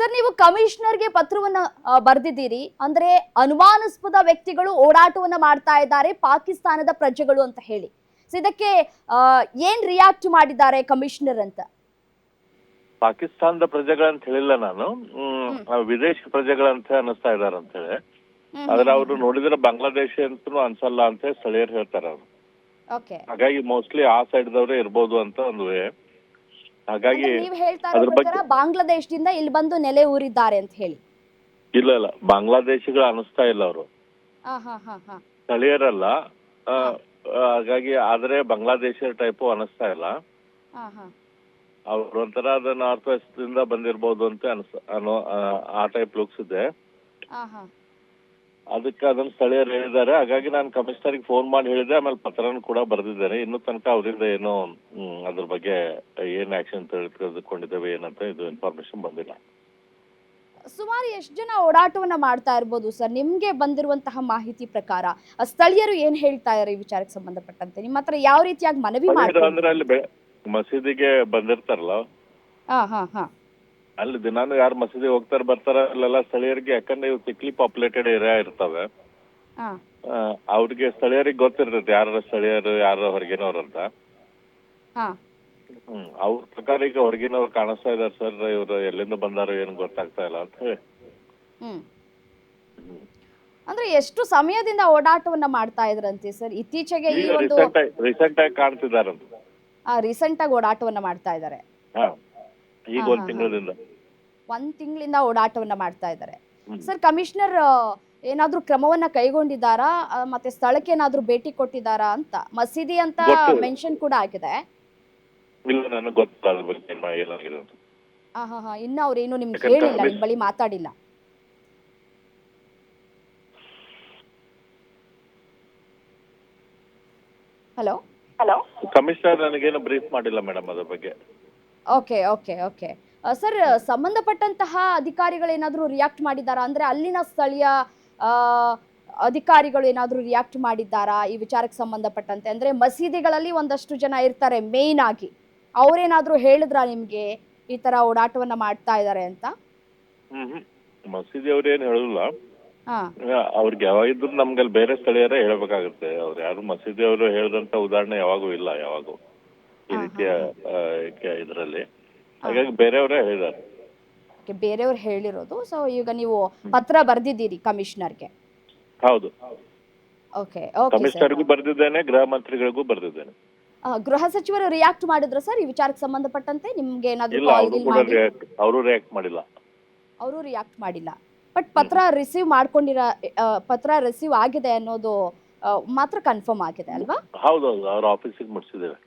Sir ನೀವು ಕಮಿಷನರ್ಗೆ ಪತ್ರವನ್ನ ಬರೆದಿದ್ದೀರಿ. ಅಂದ್ರೆ ಅನುಮಾನಾಸ್ಪದ ವ್ಯಕ್ತಿಗಳು ಓಡಾಟವನ್ನ ಮಾಡ್ತಾ ಇದ್ದಾರೆ ಪಾಕಿಸ್ತಾನದ ಪ್ರಜೆಗಳು ಅಂತ ಹೇಳಿ. ಸೊ ಇದಕ್ಕೆ ಏನ್ ರಿಯಾಕ್ಟ್ ಮಾಡಿದ್ದಾರೆ ಕಮಿಷನರ್ ಅಂತ? ಪಾಕಿಸ್ತಾನದ ಪ್ರಜೆಗಳಂತ ಹೇಳಿಲ್ಲ ನಾನು. ವಿದೇಶಿ ಪ್ರಜೆಗಳಂತ ಅನಿಸ್ತಾ ಇದಾರೆ ಅಂತ ಹೇಳಿ. ಆದ್ರೆ ಅವರು ನೋಡಿದ್ರೆ ಬಾಂಗ್ಲಾದೇಶ ಅಂತೂ ಅನ್ಸಲ್ಲ ಅಂತ ಹೇಳಿ ಸ್ಥಳೀಯರು ಹೇಳ್ತಾರೆ ಅವರು. ಹಾಗಾಗಿ ಮೋಸ್ಟ್ಲಿ ಆ ಸೈಡ್ ದವರೇ ಇರ್ಬೋದು ಅಂತ ಒಂದು way. ಹಾಗಾಗಿ ನೀವು ಹೇಳ್ತಾ ಅದ್ರ ಬಗ್ಗೆ- ಬಾಂಗ್ಲಾದೇಶದಿಂದ ಇಲ್ಲಿ ಬಂದು ನೆಲೆ ಊರಿದ್ದಾರೆ ಅಂತ ಹೇಳಿ. ಇಲ್ಲ ಇಲ್ಲ. ಬಾಂಗ್ಲಾದೇಶಿಗಳು ಅನಿಸ್ತಾ ಇಲ್ಲ ಅವರು. ಹಾ ಹಾ ಹಾ ಹಾ. ಸ್ಥಳೀಯರಲ್ಲ. ಆ, ಹಾಗಾಗಿ ಆದ್ರೆ ಬಾಂಗ್ಲಾದೇಶ ಟೈಪ್ ಅನಿಸ್ತಾ ಇಲ್ಲ. ಅವ್ರ ಹಾ. ಅವ್ರು ಒಂಥರ ಅದು ನಾರ್ತ್ ವೆಸ್ಟ್ ಇಂದ ಬಂದಿರ್ಬೋದು ಅಂತ ಅನ್ಸ್ ಅನ್ನೋ ಆ, ಆ ಟೈಪ್ ಲುಕ್ಸ್ ಇದೆ. ಹಾ. ಅದಕ್ಕೆ ಅದನ್ನ ಸ್ಥಳೀಯರು ಹೇಳಿದ್ದಾರೆ. ಹಾಗಾಗಿ ನಾನು ಕಮಿಷನರ್ಗೆ ಫೋನ್ ಮಾಡಿ ಹೇಳಿದೆ ಆಮೇಲೆ ಪತ್ರನೂ ಕೂಡ ಬರೆದಿದ್ದೇನೆ ಇನ್ನೂ ತನಕ ಅವರಿಂದ ಏನೋ ಅದ್ರ ಬಗ್ಗೆ ಏನ್ ಆಕ್ಷನ್ ತೆಗೆದುಕೊಂಡಿದ್ದೇವೆ ಏನಂತ ಇದು ಇನ್ಫಾರ್ಮೇಶನ್ ಬಂದಿಲ್ಲ. ಸುಮಾರು ಎಷ್ಟು ಜನ ಓಡಾಟವನ್ನ ಮಾಡ್ತಾ ಇರ್ಬೋದು ಸರ್? ನಿಮ್ಗೆ ಬಂದಿರುವಂತಹ ಮಾಹಿತಿ ಪ್ರಕಾರ ಆ ಸ್ಥಳೀಯರು ಏನ್ ಹೇಳ್ತಾ ಇದ್ದಾರೆ ಈ ವಿಚಾರಕ್ಕೆ ಸಂಬಂಧಪಟ್ಟಂತೆ? ನಿಮ್ಮ ಹತ್ರ ಯಾವ ರೀತಿಯಾಗಿ ಮನವಿ ಮಾಡ್ತಾರೆ ಅಂದ್ರೆ ಅಲ್ಲಿ ಮಸೀದಿಗೆ ಬಂದಿರ್ತಾರಲ್ಲ? ಹಾ ಹಾ ಹಾ. ಅಲ್ಲಿ ದಿನಾನು ಯಾರು ಮಸೀದಿ ಹೋಗ್ತಾರ ಬರ್ತಾರ ಅಲ್ಲೆಲ್ಲ ಸ್ಥಳೀಯರಿಗೆ ಯಾಕಂದ್ರೆ ಇವು ತಿಕ್ಲಿ ಪಾಪ್ಯುಲೇಟೆಡ್ ಏರಿಯಾ ಇರ್ತವೆ. ಅವ್ರಿಗೆ ಸ್ಥಳೀಯರಿಗೆ ಗೊತ್ತಿರ್ತೈತಿ ಯಾರ ಸ್ಥಳೀಯರು ಯಾರ ಹೊರಗಿನವ್ರು ಅಂತ. ಹಾ. ಹ್ಮ್ ಅವ್ರ ಪ್ರಕಾರ ಈಗ ಹೊರಗಿನವ್ರು ಕಾಣಿಸ್ತಾ ಇದಾರೆ ಸರ್ ಇವ್ರು ಎಲ್ಲಿಂದ ಬಂದಾರೋ ಏನು ಗೊತ್ತಾಗ್ತಾ ಇಲ್ಲ ಅಂತ ಹೇಳಿ. ಅಂದ್ರೆ ಎಷ್ಟು ಸಮಯದಿಂದ ಓಡಾಟವನ್ನ ಮಾಡ್ತಾ ಇದ್ರಂತೆ ಸರ್? ಇತ್ತೀಚೆಗೆ ಈ ಒಂದು ರೀಸೆಂಟ್ ಆಗಿ ಕಾಣ್ತಿದ್ದಾರೆ ರೀಸೆಂಟ್ ಆಗಿ ಓಡಾಟವನ್ನ ಮಾಡ್ತಾ ಇದ್ದಾರೆ. ಹಾ. ಈಗ ಒಂದ್ ತಿಂಗಳಿಂದ. ಒಂದ್ ತಿಂಗಳಿಂದ ಓಡಾಟವನ್ನ ಮಾಡ್ತಾ ಇದ್ದಾರೆ ಸರ್ ಕಮಿಷನರ್ ಏನಾದ್ರೂ ಕ್ರಮವನ್ನ ಕೈಗೊಂಡಿದ್ದಾರಾ? ಆ, ಮತ್ತೆ ಸ್ಥಳಕ್ಕೆ ಏನಾದ್ರೂ ಭೇಟಿ ಕೊಟ್ಟಿದ್ದಾರಾ ಅಂತ? ಮಸೀದಿ ಅಂತ ಗೊತ್ತು. ಮೆನ್ಷನ್ ಕೂಡ ಆಗಿದೆ. ಇಲ್ಲ ನನಗೆ ಗೊತ್ತಿಲ್ಲ ಅದ್ರ ಬಗ್ಗೆ ಏನ್ ಮಾ- ಏನಾಗಿದೆ ಅಂತ. ಹಾ ಹಾ. ಇನ್ನು ಅವ್ರೇನು ನಿಮ್ಗೆ ಯಾಕಂದ್ರೆ ಹೇಳಿಲ್ಲ ನಿಮ್ ಬಳಿ ಮಾತಾಡಿಲ್ಲ. ಹಲೋ? ಕಮಿಷನರ್ ನನಗೇನು ಬ್ರೀಫ್ ಮಾಡಿಲ್ಲ ಮೇಡಮ್ ಅದರ ಬಗ್ಗೆ. Okay okay okay. ಸರ್ ಸಂಬಂಧಪಟ್ಟಂತಹ ಅಧಿಕಾರಿಗಳೇನಾದ್ರೂ ರಿಯಾಕ್ಟ್ ಮಾಡಿದ್ದಾರಾ? ಅಂದ್ರೆ ಅಲ್ಲಿನ ಸ್ಥಳೀಯ ಅಧಿಕಾರಿಗಳು ಏನಾದರೂ ರಿಯಾಕ್ಟ್ ಮಾಡಿದ್ದಾರಾ ಈ ವಿಚಾರಕ್ಕೆ ಸಂಬಂಧಪಟ್ಟಂತೆ? ಅಂದ್ರೆ ಮಸೀದಿಗಳಲ್ಲಿ ಒಂದಷ್ಟು ಜನ ಇರ್ತಾರೆ ಮೇಯ್ನ್ ಆಗಿ. ಅವರೇನಾದರೂ ಹೇಳಿದ್ರಾ ನಿಮಗೆ ಈ ತರ ಓಡಾಟವನ್ನ ಮಾಡ್ತಾ ಇದ್ದಾರೆ ಅಂತ? ಮಸೀದಿ ಅವ್ರು ಏನ್ ಹೇಳಲ್ಲ. ಹಾ. ಅವ್ರಿಗೆ ಯಾವಾಗಿದ್ರು ನಮ್ಗೆ ಬೇರೆ ಸ್ಥಳೀಯರೇ ಹೇಳ್ಬೇಕಾಗುತ್ತೆ. ಅವ್ರು ಯಾರು ಮಸೀದಿ ಅವರು ಹೇಳಿದಂತ ಉದಾಹರಣೆ ಯಾವಾಗೂ ಇಲ್ಲ ಯಾವಾಗೂ. ಈ ರೀತಿಯ ಇದರಲ್ಲಿ. ಹಾಗಾಗಿ ಬೇರೆಯವರೇ ಹೇಳಿದ್ದಾರೆ. ಬೇರೆಯವ್ರು ಹೇಳಿರೋದು. ಸೊ ಈಗ ನೀವು ಪತ್ರ ಬರ್ದಿದ್ದೀರಿ ಕಮಿಷನರ್ಗೆ. ಹೌದು. ಓಕೆ ಓಕೆ ಕಮಿಷನರ್ಗೂ ಬರ್ದಿದ್ದೇನೆ ಗೃಹ ಮಂತ್ರಿಗಳಿಗೂ ಬರ್ದಿದ್ದೇನೆ. ಗೃಹ ಸಚಿವರು ರಿಯಾಕ್ಟ್ ಮಾಡಿದ್ರು ಸರ್? ಈ ವಿಚಾರಕ್ಕೆ ಸಂಬಂಧಪಟ್ಟಂತೆ ನಿಮ್ಗೆ ಏನಾದ್ರು ಇಲ್ಲ ಕಾಲ್ ಅವರು ಕೂಡ ರಿಯಾಕ್ಟ್ ಅವರು ರಿಯಾಕ್ಟ್ ಮಾಡಿಲ್ಲ. ಅವರು ರಿಯಾಕ್ಟ್ ಮಾಡಿಲ್ಲ. ಬಟ್ ಪತ್ರ ರಿಸೀವ್ ಮಾಡ್ಕೊಂಡಿರ ಆ, ಪತ್ರ ರಿಸೀವ್ ಆಗಿದೆ ಅನ್ನೋದು ಆ, ಮಾತ್ರ ಕನ್ಫರ್ಮ್ ಆಗಿದೆ ಅಲ್ವಾ? ಹೌದೌದು ಅವ್ರ ಆಫೀಸಿಗೆ ಮುಟ್ಸಿದ್ದೇವೆ.